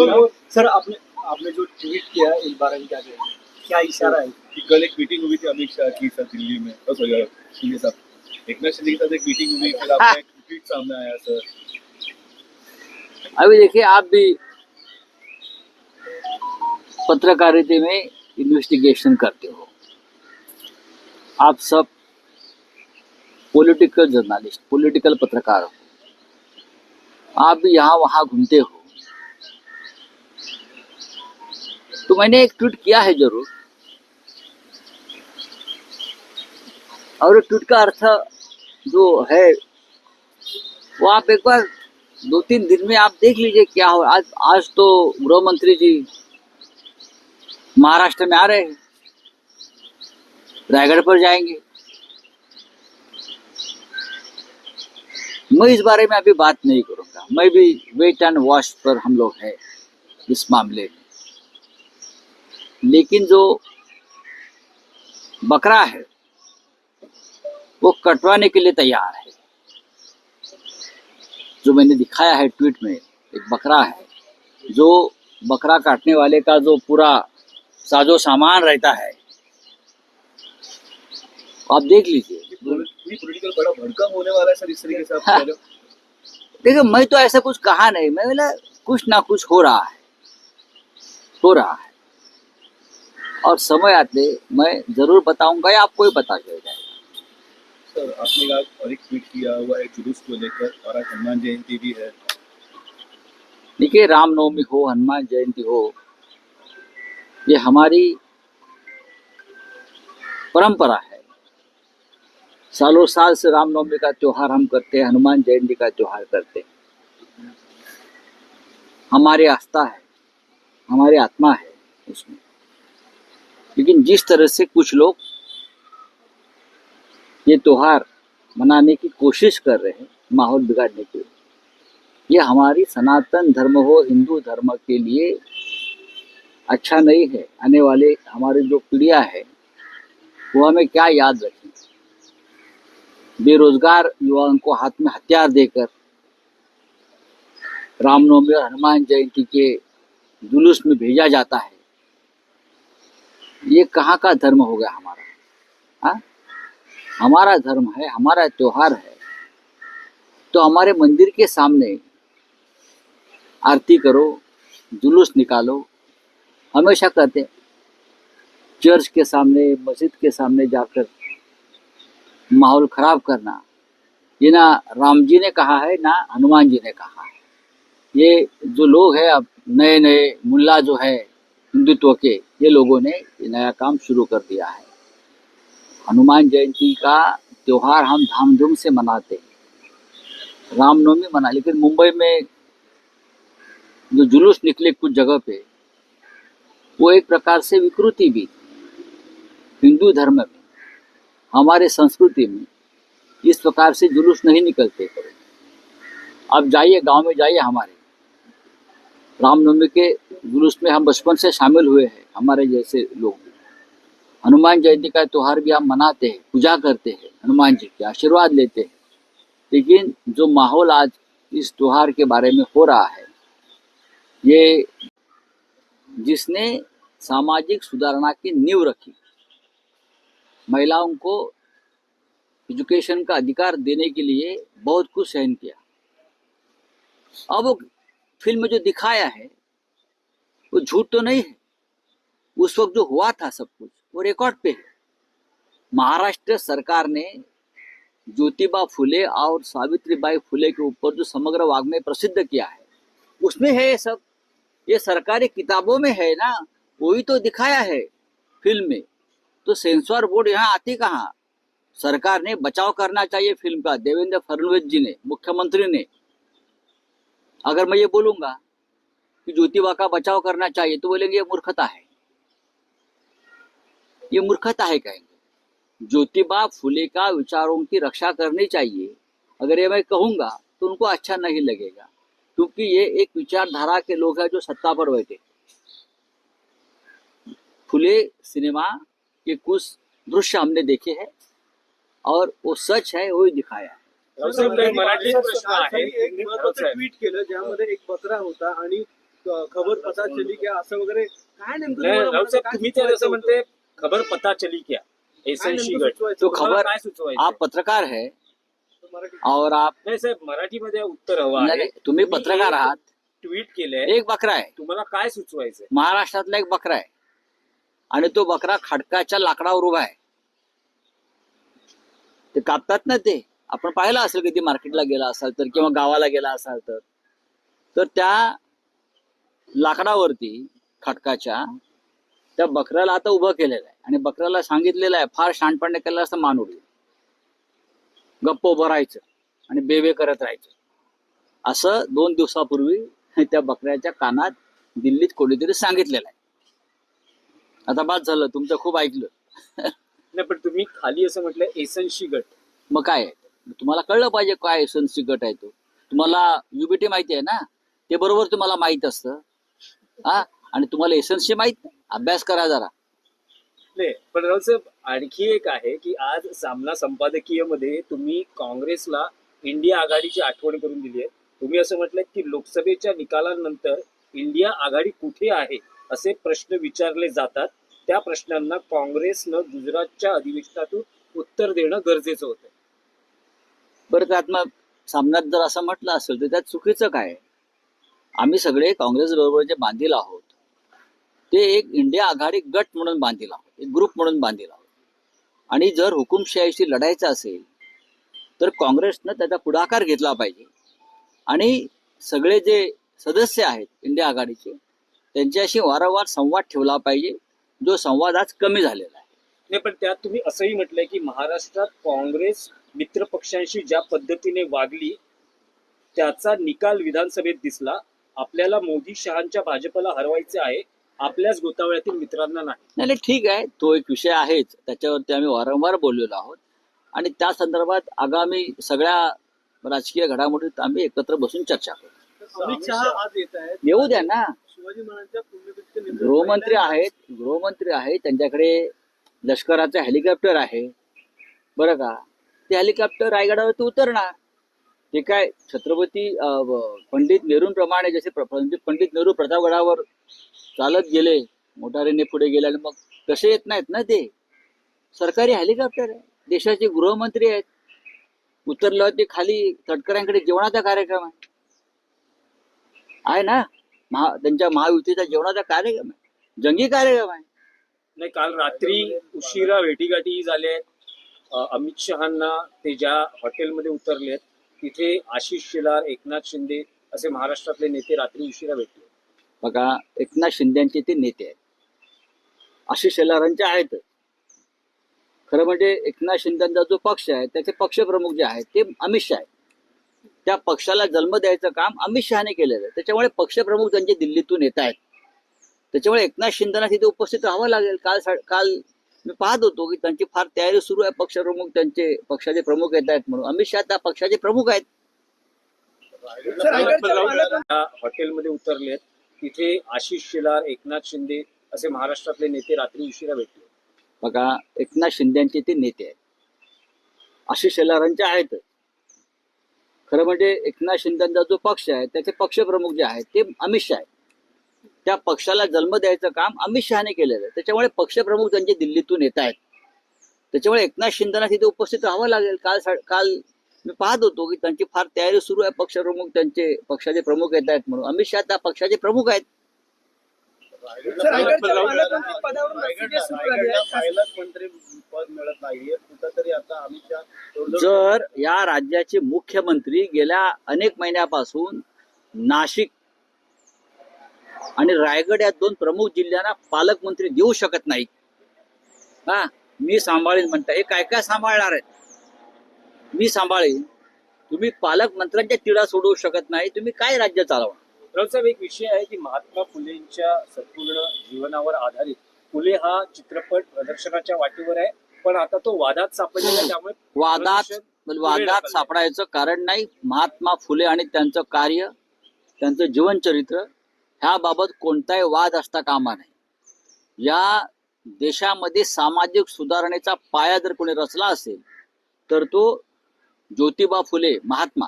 Sir आपने आपने जो ट्वीट किया इस बारे में क्या कहेंगे? क्या इशारा है? कि कल एक मीटिंग हुई थी अमित शाह की सर दिल्ली में। ओ सॉरी शिंदे साहब। एकनाथ शिंदे के साथ एक मीटिंग हुई फिर आपका एक ट्वीट सामने आया सर। अभी देखिए आप भी पत्रकारिता में इन्वेस्टिगेशन करते हो। आप सब पॉलिटिकल जर्नलिस्ट पॉलिटिकल पत्रकार हो। आप भी यहाँ वहाँ घूमते हो। तो मैंने एक ट्वीट किया है ज़रूर। और ट्वीट का अर्थ जो है, वो आप एक बार दो तीन दिन में आप देख लीजिए क्या हो। आज आज तो गृह मंत्री जी महाराष्ट्र में आ रहे हैं। रायगढ़ पर जाएँगे। मैं इस बारे में अभी बात नहीं करूँगा। मैं भी वेट एंड वॉश पर हम लोग हैं इस मामले में। लेकिन जो बकरा है वो कटवाने के लिए तैयार है। जो मैंने दिखाया है ट्वीट में एक बकरा है जो बकरा काटने वाले का जो पूरा साजो सामान रहता है आप देख लीजिए। देखिए मैं तो ऐसा कुछ कहा नहीं मैं बोला कुछ ना कुछ हो रहा है हो रहा है। और समय आते मैं ज़रूर बताऊँगा या आपको ही पता चल जाएगा सर आपने और एक ट्वीट किया हुआ है जुलूस को लेकर और आज हनुमान जयंती भी है। देखिए रामनवमी हो हनुमान जयंती हो ये हमारी परंपरा है। सालों साल से रामनवमी का त्योहार हम करते हैं हनुमान जयंती का त्योहार करते हैं। हमारी आस्था है हमारी आत्मा है उसमें। लेकिन जिस तरह से कुछ लोग ये त्योहार मनाने की कोशिश कर रहे हैं, माहौल बिगाड़ने के लिए। ये हमारी सनातन धर्म हो, हिंदू धर्म के लिए अच्छा नहीं है। आने वाले हमारी जो पीढ़ियाँ है, वो हमें क्या याद रखें? बेरोजगार युवाओं को हाथ में हथियार देकर रामनवमी और हनुमान जयंती के जुलूस में भेजा जाता है। ये कहाँ का धर्म हो गया हमारा? हाँ? हमारा धर्म है, हमारा त्योहार है। तो हमारे मंदिर के सामने आरती करो, जुलूस निकालो, हमेशा कहते चर्च के सामने, मस्जिद के सामने जाकर माहौल खराब करना। ये ना राम जी ने कहा है, ना हनुमान जी ने कहा है। ये जो लोग हैं, अब नए नए मुल्ला जो है हिंदुत्व के ये लोगों ने ये नया काम शुरू कर दिया है। हनुमान जयंती का त्योहार हम धामधूम से मनाते हैं। रामनवमी मना, लेकिन मुंबई में जो जुलूस निकले कुछ जगह पे, वो एक प्रकार से विकृति भी हिंदू धर्म में, हमारे संस्कृति में इस प्रकार से जुलूस नहीं निकलते करो आप जाइए, गाँव में जाइए हमारे। रामनवमी के जुलूस में हम बचपन से शामिल हुए हैं, हमारे जैसे लोग। हनुमान जयंती का त्योहार भी हम मनाते हैं, पूजा करते हैं, हनुमान जी के आशीर्वाद लेते हैं। लेकिन जो माहौल आज इस त्योहार के बारे में हो रहा है, ये जिसने सामाजिक सुधारणा की नींव रखी, महिलाओं को एजुकेशन का अधिकार देने के लिए बहुत कुछ सहन किया। अब फ़िल्म में जो दिखाया है, वो झूठ तो नहीं है। उस वक्त जो हुआ था सब कुछ, वो रिकॉर्ड पे है। महाराष्ट्र सरकार ने ज्योतिबा फुले और सावित्रीबाई फुले के ऊपर जो समग्र वाग्मय प्रसिद्ध किया है, उसमें है ये सब। ये सरकारी किताबों में है ना, वही तो दिखाया है फ़िल्म में। तो सेंसर बोर्ड यहाँ आती कहाँ? सरकार ने बचाव करना चाहिए फ़िल्म का। देवेंद्र फडणवीस जी ने, मुख्यमंत्री ने। अगर मैं ये बोलूँगा कि ज्योतिबा का बचाव करना चाहिए तो बोलेंगे ये मूर्खता है। ये मूर्खता है कहेंगे। ज्योतिबा फुले का विचारों की रक्षा करनी चाहिए। अगर ये मैं कहूँगा तो उनको अच्छा नहीं लगेगा, क्योंकि ये एक विचारधारा के लोग हैं जो सत्ता पर बैठे। फुले सिनेमा के कुछ दृश्य हमने देखे हैं, और वो सच है वही दिखाया सर, साहेब, काही मराठी सर, प्रश्न आहे. ट्विट केलं ज्यामध्ये एक बकरा होता आणि खबर पता चली क्या असं वगैरे. काय नेमकं तुम्ही सुचवायचं होतं? म्हणते खबर पता चली क्या सुचवायचं तो? खबर काय सुचवायचं आप पत्रकार है मराठी और आप नाही साहेब मराठीमध्ये उत्तर हवं आहे. तुम्ही पत्रकार आहात. ट्विट केलंय. एक बकरा आहे. तुम्हाला काय सुचवायचंय? महाराष्ट्रातला एक बकरा आहे. आणि तो बकरा खडकाच्या लाकडावर उभा आहे. ते कापतात ना ते? आपण पाहिलं असेल कधी मार्केटला गेला असाल तर किंवा गावाला गेला असाल तर तर त्या लाकडावरती खडकाच्या त्या बकऱ्याला आता उभं केलेलं आहे. आणि बकऱ्याला सांगितलेलं आहे फार शहाणपणे केलं असं मान उडली गप्प उभं राहायचं आणि बेबे करत राहायचं. असं दोन दिवसापूर्वी त्या बकऱ्याच्या कानात दिल्लीत कोणीतरी सांगितलेलं आहे. आता बाद झालं तुमचं खूप ऐकलं. नाही पण तुम्ही खाली असं म्हटलं एसएनसी गट. मग काय आहे? तुम्हाला कळलं पाहिजे काय एसएनसी गट आहे तो. तुम्हाला युबीटी माहिती आहे ना? ते बरोबर तुम्हाला माहीत असतं. हा? आणि तुम्हाला एसएनसी माहीत नाही. अभ्यास करा जरा. नाही पण राऊत साहेब आणखी एक आहे की आज सामना संपादकीयमध्ये तुम्ही काँग्रेसला इंडिया आघाडीची आठवण करून दिली आहे. तुम्ही असं म्हटलं की लोकसभेच्या निकालानंतर इंडिया आघाडी कुठे आहे असे प्रश्न विचारले जातात. त्या प्रश्नांना काँग्रेसनं गुजरातच्या अधिवेशनातून उत्तर देणं गरजेचं होतं. बरं त्यात मग सामन्यात जर असं म्हटलं असेल तर त्यात चुकीचं काय आम्ही सगळे काँग्रेस बरोबर जे बांधील आहोत ते एक इंडिया आघाडी गट म्हणून बांधील आहोत एक ग्रुप म्हणून बांधील आहोत. आणि जर हुकुमशाहीशी लढायचं असेल तर काँग्रेसनं त्याचा पुढाकार घेतला पाहिजे. आणि सगळे जे सदस्य आहेत इंडिया आघाडीचे त्यांच्याशी वारंवार संवाद ठेवला पाहिजे जो संवाद आज कमी झालेला आहे. नाही पण त्यात तुम्ही असंही म्हटलंय की महाराष्ट्रात काँग्रेस मित्र पक्षांशी ज्या पद्धतीने वागली त्याचा निकाल विधानसभेत दिसला. आपल्याला मोदी शहांच्या भाजपला हरवायचे आहे आपल्याच गोतावळ्यातील मित्रांना नाही. नाही ठीक आहे. तो एक विषय आहेच. त्याच्यावरती आम्ही वारंवार बोललेलो आहोत. आणि त्या संदर्भात आगामी सगळ्या राजकीय घडामोडीत आम्ही एकत्र बसून चर्चा करू. अमित शहा आज येत आहेत. येऊ द्या ना. गृहमंत्री आहेत. गृहमंत्री आहेत. त्यांच्याकडे लष्कराचं हेलिकॉप्टर आहे. बरं का? ते हेलिकॉप्टर रायगडावरती उतरणार. ते काय छत्रपती पंडित नेहरूंप्रमाणे जसे पंडित नेहरू प्रतापगडावर चालत गेले मोटारीने पुढे गेले आणि मग कसे येत नाहीत ना ते? सरकारी हेलिकॉप्टर आहे. देशाचे गृहमंत्री आहेत. उतरल्यावर ते खाली तटकऱ्यांकडे जेवणाचा कार्यक्रम आहे. आहे ना? महा त्यांच्या महायुतीचा जेवणाचा कार्यक्रम आहे. जंगी कार्यक्रम आहे. नाही काल रात्री उशिरा भेटीगाठी झाल्या अमित शहांना ते ज्या हॉटेलमध्ये उतरले तिथे आशिष शेलार एकनाथ शिंदे असे महाराष्ट्रातले नेते रात्री उशिरा भेटले. बघा एकनाथ शिंदेचे ते नेते आहेत. आशिष शेलारांचे आहेत. खरं म्हणजे एकनाथ शिंदेचा जो पक्ष आहे त्याचे पक्षप्रमुख जे आहेत ते अमित शहा आहेत. त्या पक्षाला जन्म द्यायचं काम अमित शहाने केलेलं आहे. त्याच्यामुळे पक्षप्रमुख त्यांचे दिल्लीतून येत आहेत त्याच्यामुळे एकनाथ शिंदेना तिथे उपस्थित राहावं लागेल. काल सा- काल मी पाहत होतो की त्यांची फार तयारी सुरू आहे पक्षप्रमुख त्यांचे पक्षाचे प्रमुख येत आहेत म्हणून. अमित शहा त्या पक्षाचे प्रमुख आहेत. हॉटेलमध्ये उतरलेत. तिथे आशिष शेलार एकनाथ शिंदे असे महाराष्ट्रातले नेते रात्री उशिरा भेटले. बघा एकनाथ शिंदेचे ते नेते आहेत. आशिष शेलारांचे आहेत. खरं म्हणजे एकनाथ शिंदेचा जो पक्ष आहे त्याचे पक्षप्रमुख जे आहेत ते अमित शहा आहेत. त्या पक्षाला जन्म द्यायचं काम अमित शहाने केलेलं आहे. त्याच्यामुळे पक्षप्रमुख त्यांचे दिल्लीतून येत आहेत. त्याच्यामुळे एकनाथ शिंदेना तिथे उपस्थित राहावं लागेल. काल काल मी पाहत होतो की त्यांची फार तयारी सुरू आहे. पक्षप्रमुख त्यांचे पक्षाचे प्रमुख येत आहेत म्हणून. अमित शहा त्या पक्षाचे प्रमुख आहेत. जर या राज्याचे मुख्यमंत्री गेल्या अनेक महिन्यापासून नाशिक आणि रायगड या दोन प्रमुख जिल्ह्यांना पालकमंत्री देऊ शकत नाहीत. हा मी सांभाळीन म्हणता हे काय काय सांभाळणार आहेत? मी सांभाळीन. तुम्ही पालकमंत्र्यांच्या तिढा सोडवू शकत नाही तुम्ही काय राज्य चालवा? राऊतसाहेब एक विषय आहे की महात्मा फुलेंच्या संपूर्ण जीवनावर आधारित. फुले हा चित्रपट प्रदर्शनाच्या वाटेवर आहे पण आता तो वादात सापडलेला त्यामुळे वादात वादात. सापडायचं कारण नाही. महात्मा फुले आणि त्यांचं कार्य त्यांचं जीवनचरित्र ह्याबाबत कोणताही वाद असता कामा नाही या देशामध्ये सामाजिक सुधारणेचा पाया जर कोणी रचला असेल तर तो ज्योतिबा फुले महात्मा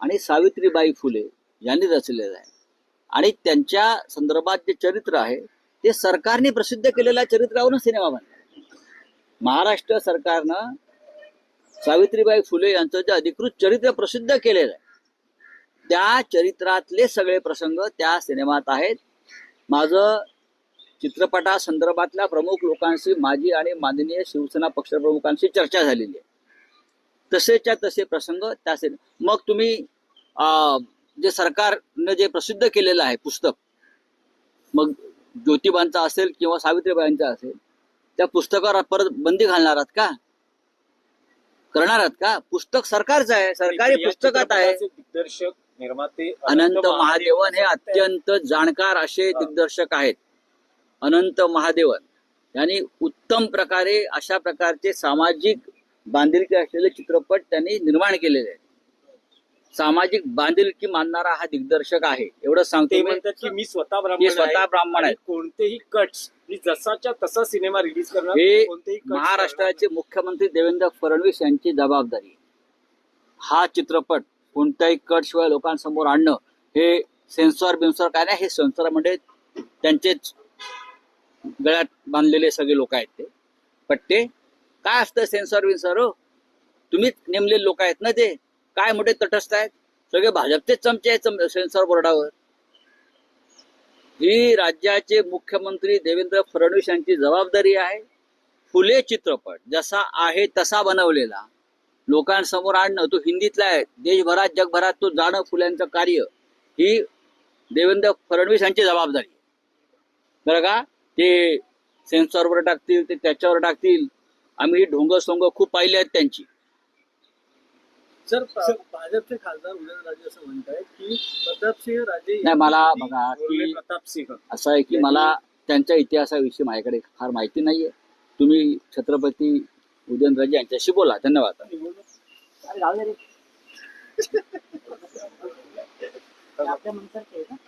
आणि सावित्रीबाई फुले यांनी रचलेला आहे. आणि त्यांच्या संदर्भात जे चरित्र आहे ते सरकारने प्रसिद्ध केलेल्या चरित्रावरून सिनेमा बनला. महाराष्ट्र सरकारनं सावित्रीबाई फुले यांचं जे अधिकृत चरित्र प्रसिद्ध केलेलं आहे त्या चरित्रातले सगळे प्रसंग त्या सिनेमात आहेत. माझं चित्रपटासंदर्भातल्या प्रमुख लोकांशी माझी आणि माननीय शिवसेना पक्षप्रमुखांशी चर्चा झालेली आहे. तसेच्या तसे प्रसंग त्या सिने मग तुम्ही जे सरकारनं जे प्रसिद्ध केलेलं आहे पुस्तक मग ज्योतिबांचा असेल किंवा सावित्रीबाईंचा असेल त्या पुस्तकावर परत बंदी घालणार आहात का? करणार आहात का? पुस्तक सरकारचं आहे सरकारी पुस्तकात आहे. दिग्दर्शक निर्माते अनंत महादेवन हे अत्यंत जाणकार असे दिग्दर्शक आहेत. अनंत महादेवन. यांनी उत्तम प्रकारे अशा प्रकारचे सामाजिक बांधिलकी असलेले चित्रपट त्यांनी निर्माण केलेले आहेत. सामाजिक बांधिलकी मानणारा हा दिग्दर्शक आहे. एवढं सांगतो. म्हणतात की मी स्वतः ब्राह्मण स्वतः आहे ब्राह्मण आहेत. कोणतेही कट्स मी जसाच्या तसा सिनेमा रिलीज करणार हे महाराष्ट्राचे मुख्यमंत्री देवेंद्र फडणवीस यांची जबाबदारी. हा चित्रपट कोणत्याही कट शिवाय लोकांसमोर आणणं हे सेन्सॉर बिन्सॉर काय नाही हे सेन्सॉर म्हणजे त्यांचेच गळ्यात बांधलेले सगळे लोक आहेत ते. पट्टे काय असतं सेन्सॉर बिन्सॉर हो? तुम्हीच नेमलेले लोक आहेत ना ते. काय मोठे तटस्थ आहेत? सगळे भाजपचेच चमचे आहेत सम- सेन्सॉर बोर्डावर. ही राज्याचे मुख्यमंत्री देवेंद्र फडणवीस यांची जबाबदारी आहे. फुले चित्रपट जसा आहे तसा बनवलेला. लोकांसमोर आणणं तो हिंदीतला आहे. देशभरात जगभरात तो जाणं फुल्यांचं कार्य. ही देवेंद्र फडणवीस यांची जबाबदारी. बरं का? ते सेन्सॉरवर टाकतील ते त्याच्यावर टाकतील. आम्ही ढोंग सोंग खूप पाहिले आहेत त्यांची. सर भाजपचे खासदार उदयनराजे असं म्हणतायत की प्रतापसिंह राजे नाही मला बघा की प्रताप सिंह असं आहे की मला त्यांच्या इतिहासाविषयी माझ्याकडे फार माहिती नाहीये. तुम्ही छत्रपती उदयनराजे यांच्याशी बोला. धन्यवाद.